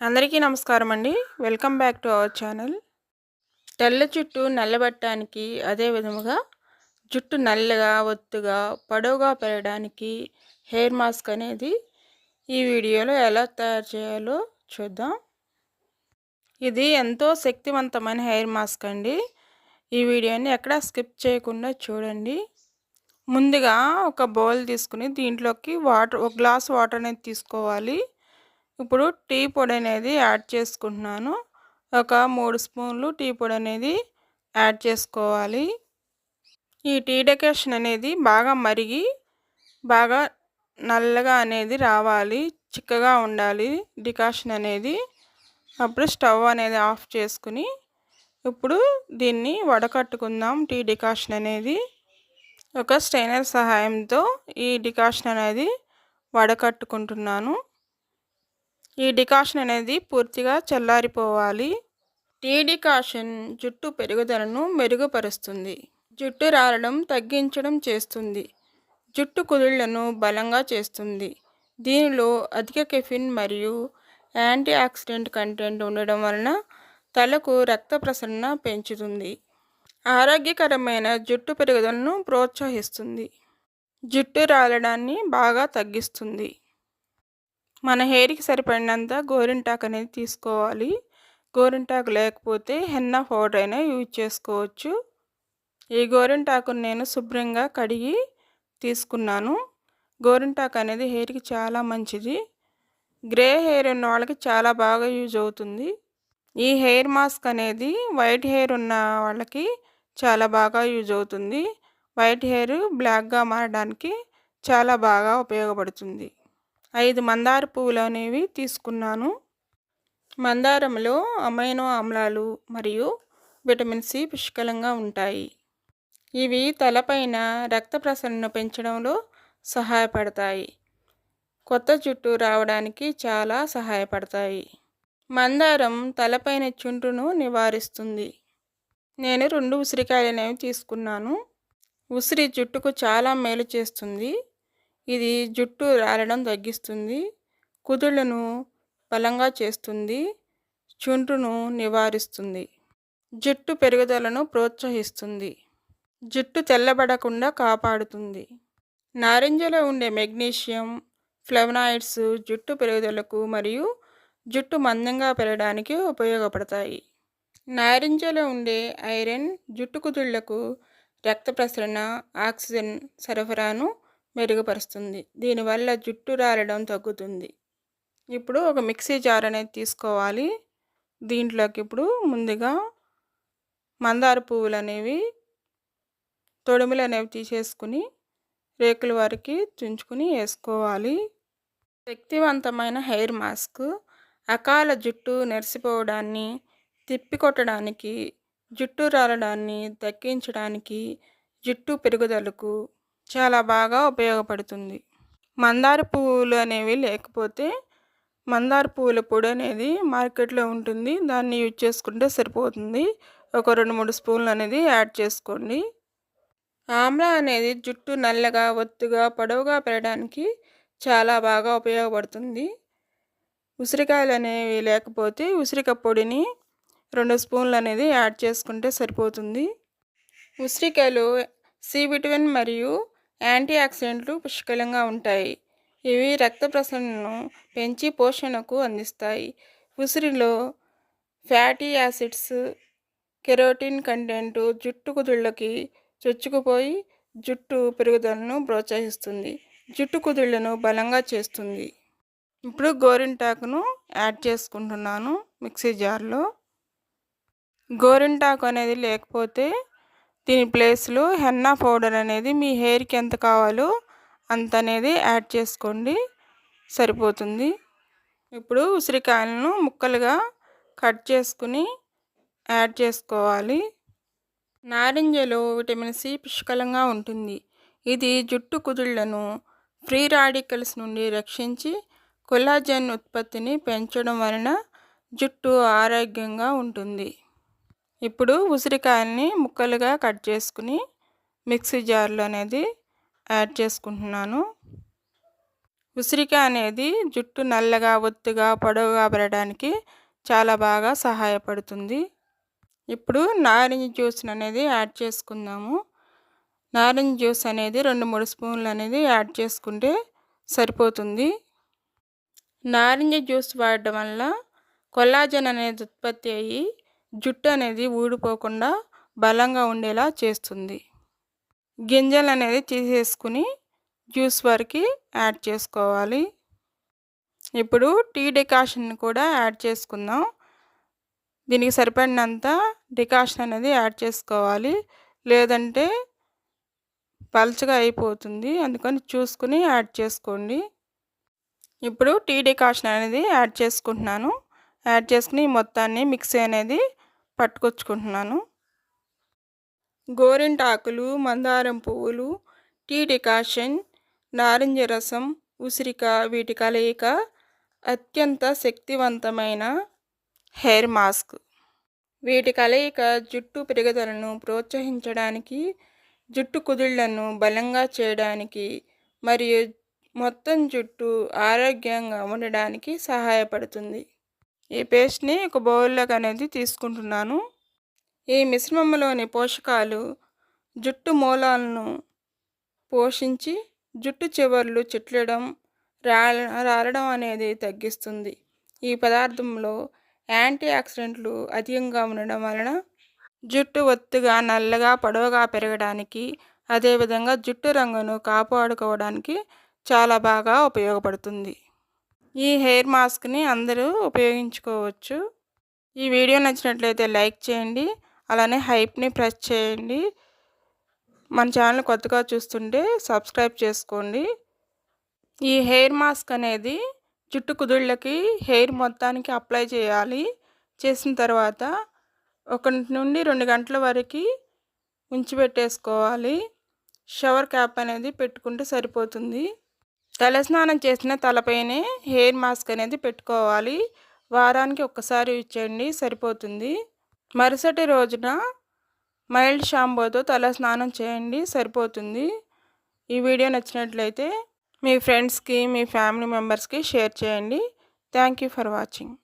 అందరికీ నమస్కారం అండి. Welcome back to our channel. తెల్ల జుట్టు నల్లబట్టడానికి అదే విధముగా జుట్టు నల్లగా ఒత్తుగా పొడవుగా పెరగడానికి హెయిర్ మాస్క్ అనేది ఈ వీడియోలో ఎలా తయారు చేయాలో చూద్దాం. ఇది ఎంతో శక్తివంతమైన హెయిర్ మాస్క్ అండి. ఈ వీడియోని ఎక్కడా స్కిప్ చేయకుండా చూడండి. ముందుగా ఒక బౌల్ తీసుకుని దీంట్లోకి వాటర్ ఒక గ్లాస్ వాటర్ అనేది తీసుకోవాలి. ఇప్పుడు టీ పొడి అనేది యాడ్ చేసుకుంటున్నాను. ఒక మూడు స్పూన్లు టీ పొడి అనేది యాడ్ చేసుకోవాలి. ఈ టీ డెకరేషన్ అనేది బాగా మరిగి బాగా నల్లగా అనేది రావాలి. చిక్కగా ఉండాలి డికాషన్ అనేది. అప్పుడు స్టవ్ అనేది ఆఫ్ చేసుకుని ఇప్పుడు దీన్ని వడకట్టుకుందాం టీ డికాషన్ అనేది. ఒక స్టైనర్ సహాయంతో ఈ డికాషన్ అనేది వడకట్టుకుంటున్నాను. ఈ డికాషన్ అనేది పూర్తిగా చల్లారిపోవాలి. టీ డికాషన్ జుట్టు పెరుగుదలను మెరుగుపరుస్తుంది. జుట్టు రాలడం తగ్గించడం చేస్తుంది. జుట్టు కుదుళ్ళను బలంగా చేస్తుంది. దీనిలో అధిక కెఫిన్ మరియు యాంటీ ఆక్సిడెంట్ కంటెంట్ ఉండడం వలన తలకు రక్త ప్రసరణ పెంచుతుంది. ఆరోగ్యకరమైన జుట్టు పెరుగుదలను ప్రోత్సహిస్తుంది. జుట్టు రాలడాన్ని బాగా తగ్గిస్తుంది. మన హెయిర్కి సరిపడినంత గోరింటాకు అనేది తీసుకోవాలి. గోరింటాకు లేకపోతే హెన్నా పౌడర్ అయినా యూజ్ చేసుకోవచ్చు. ఈ గోరింటాకును నేను శుభ్రంగా కడిగి తీసుకున్నాను. గోరింటాకు అనేది హెయిర్కి చాలా మంచిది. గ్రే హెయిర్ ఉన్న వాళ్ళకి చాలా బాగా యూజ్ అవుతుంది. ఈ హెయిర్ మాస్క్ అనేది వైట్ హెయిర్ ఉన్న వాళ్ళకి చాలా బాగా యూజ్ అవుతుంది. వైట్ హెయిర్ బ్లాక్గా మారడానికి చాలా బాగా ఉపయోగపడుతుంది. ఐదు మందార పువ్వులు అనేవి తీసుకున్నాను. మందారంలో అమైనో ఆమ్లాలు మరియు విటమిన్ సి పుష్కలంగా ఉంటాయి. ఇవి తలపైన రక్త ప్రసరణను పెంచడంలో సహాయపడతాయి. కొత్త జుట్టు రావడానికి చాలా సహాయపడతాయి. మందారం తలపైన చుండ్రును నివారిస్తుంది. నేను రెండు ఉసిరికాయలు అనేవి తీసుకున్నాను. ఉసిరి జుట్టుకు చాలా మేలు చేస్తుంది. ఇది జుట్టు రాలడం తగ్గిస్తుంది కుదుళ్ళను బలంగా చేస్తుంది చుంటును నివారిస్తుంది జుట్టు పెరుగుదలను ప్రోత్సహిస్తుంది జుట్టు తెల్లబడకుండా కాపాడుతుంది. నారింజలో ఉండే మెగ్నీషియం ఫ్లెవనాయిడ్స్ జుట్టు పెరుగుదలకు మరియు జుట్టు మందంగా పెరగడానికి ఉపయోగపడతాయి. నారింజలో ఉండే ఐరన్ జుట్టు కుదుళ్ళకు రక్త ప్రసరణ ఆక్సిజన్ సరఫరాను మెరుగుపరుస్తుంది. దీనివల్ల జుట్టు రాలడం తగ్గుతుంది. ఇప్పుడు ఒక మిక్సీ జార్ అనేది తీసుకోవాలి. దీంట్లోకి ఇప్పుడు ముందుగా మందార పువ్వులు అనేవి తొడుములు అనేవి తీసేసుకుని రేకుల వారికి తుంచుకుని వేసుకోవాలి. శక్తివంతమైన హెయిర్ మాస్క్ అకాల జుట్టు నెరిసిపోవడాన్ని తిప్పికొట్టడానికి జుట్టు రాలడాన్ని తగ్గించడానికి జుట్టు పెరుగుదలకు చాలా బాగా ఉపయోగపడుతుంది. మందార పువ్వులు అనేవి లేకపోతే మందార పువ్వుల పొడి అనేది మార్కెట్లో ఉంటుంది. దాన్ని యూజ్ చేసుకుంటే సరిపోతుంది. ఒక రెండు మూడు స్పూన్లు అనేది యాడ్ చేసుకోండి. ఆమ్లా అనేది జుట్టు నల్లగా ఒత్తుగా పొడవుగా పెరగడానికి చాలా బాగా ఉపయోగపడుతుంది. ఉసిరికాయలు అనేవి లేకపోతే ఉసిరిక పొడిని రెండు స్పూన్లు అనేది యాడ్ చేసుకుంటే సరిపోతుంది. ఉసిరికాయలు సి విటమిన్ మరియు యాంటీ ఆక్సిడెంట్లు పుష్కలంగా ఉంటాయి. ఇవి రక్త ప్రసరణను పెంచి పోషణకు అందిస్తాయి. ఉసిరిలో ఫ్యాటీ యాసిడ్స్ కెరోటిన్ కంటెంట్ జుట్టు కుదుళ్ళకి చొచ్చుకుపోయి జుట్టు పెరుగుదలను ప్రోత్సహిస్తుంది. జుట్టు కుదుళ్ళను బలంగా చేస్తుంది. ఇప్పుడు గోరింటాకును యాడ్ చేసుకుంటున్నాను మిక్సీ జార్లో. గోరింటాకు అనేది లేకపోతే దీని ప్లేస్లో హెన్నా పౌడర్ అనేది మీ హెయిర్కి ఎంత కావాలో అంత అనేది యాడ్ చేసుకోండి. సరిపోతుంది. ఇప్పుడు ఉసిరికాయలను ముక్కలుగా కట్ చేసుకుని యాడ్ చేసుకోవాలి. నారింజలో విటమిన్ సి పుష్కలంగా ఉంటుంది. ఇది జుట్టు కుదుళ్ళను ఫ్రీ రాడికల్స్ నుండి రక్షించి కొల్లాజన్ ఉత్పత్తిని పెంచడం వలన జుట్టు ఆరోగ్యంగా ఉంటుంది. ఇప్పుడు ఉసిరికాయల్ని ముక్కలుగా కట్ చేసుకుని మిక్సీ జార్లో అనేది యాడ్ చేసుకుంటున్నాను. ఉసిరికాయ అనేది జుట్టు నల్లగా ఒత్తుగా పొడవుగా పెరగడానికి చాలా బాగా సహాయపడుతుంది. ఇప్పుడు నారింజ జ్యూస్ అనేది యాడ్ చేసుకుందాము. నారింజ జ్యూస్ అనేది రెండు మూడు స్పూన్లు అనేది యాడ్ చేసుకుంటే సరిపోతుంది. నారింజ జ్యూస్ వాడడం వల్ల కొల్లాజన్ అనేది ఉత్పత్తి అయ్యి జుట్టు అనేది ఊడిపోకుండా బలంగా ఉండేలా చేస్తుంది. గింజలు అనేది తీసేసుకుని జ్యూస్ వరకు యాడ్ చేసుకోవాలి. ఇప్పుడు టీ డికాషన్ కూడా యాడ్ చేసుకుందాం. దీనికి సరిపడినంత డికాషన్ అనేది యాడ్ చేసుకోవాలి. లేదంటే పల్చగా అయిపోతుంది. అందుకని చూసుకుని యాడ్ చేసుకోండి. ఇప్పుడు టీ డికాషన్ అనేది యాడ్ చేసుకుంటున్నాను. యాడ్ చేసుకుని మొత్తాన్ని మిక్సీ అనేది పట్టుకొచ్చుకుంటున్నాను. గోరింటాకులు మందారం పువ్వులు టీ డికాషన్ నారింజ రసం ఉసిరిక వీటి కలయిక అత్యంత శక్తివంతమైన హెయిర్ మాస్క్. వీటి కలయిక జుట్టు పెరుగుదలను ప్రోత్సహించడానికి జుట్టు కుదుళ్ళను బలంగా చేయడానికి మరియు మొత్తం జుట్టు ఆరోగ్యంగా ఉండడానికి సహాయపడుతుంది. ఈ పేస్ట్ని ఒక బౌల్లోకి అనేది తీసుకుంటున్నాను. ఈ మిశ్రమంలోని పోషకాలు జుట్టు మూలాలను పోషించి జుట్టు చివర్లు చిట్లడం రాలడం అనేది తగ్గిస్తుంది. ఈ పదార్థంలో యాంటీ ఆక్సిడెంట్లు అధికంగా ఉండడం వలన జుట్టు ఒత్తుగా నల్లగా పొడవుగా పెరగడానికి అదేవిధంగా జుట్టు రంగును కాపాడుకోవడానికి చాలా బాగా ఉపయోగపడుతుంది. ఈ హెయిర్ మాస్క్ని అందరూ ఉపయోగించుకోవచ్చు. ఈ వీడియో నచ్చినట్లయితే లైక్ చేయండి. అలానే హైప్ని ప్రెస్ చేయండి. మన ఛానల్ కొత్తగా చూస్తుంటే సబ్స్క్రైబ్ చేసుకోండి. ఈ హెయిర్ మాస్క్ అనేది జుట్టు కుదుళ్ళకి హెయిర్ మొత్తానికి అప్లై చేయాలి. చేసిన తర్వాత ఒకటి నుండి రెండు గంటల వరకు ఉంచిపెట్టేసుకోవాలి. షవర్ క్యాప్ అనేది పెట్టుకుంటే సరిపోతుంది. తలస్నానం చేసిన తలపైనే హెయిర్ మాస్క్ అనేది పెట్టుకోవాలి. వారానికి ఒక్కసారి ఇచ్చేయండి సరిపోతుంది. మరుసటి రోజున మైల్డ్ షాంపూతో తల స్నానం చేయండి సరిపోతుంది. ఈ వీడియో నచ్చినట్లయితే మీ ఫ్రెండ్స్కి మీ ఫ్యామిలీ మెంబర్స్కి షేర్ చేయండి. Thank you for watching.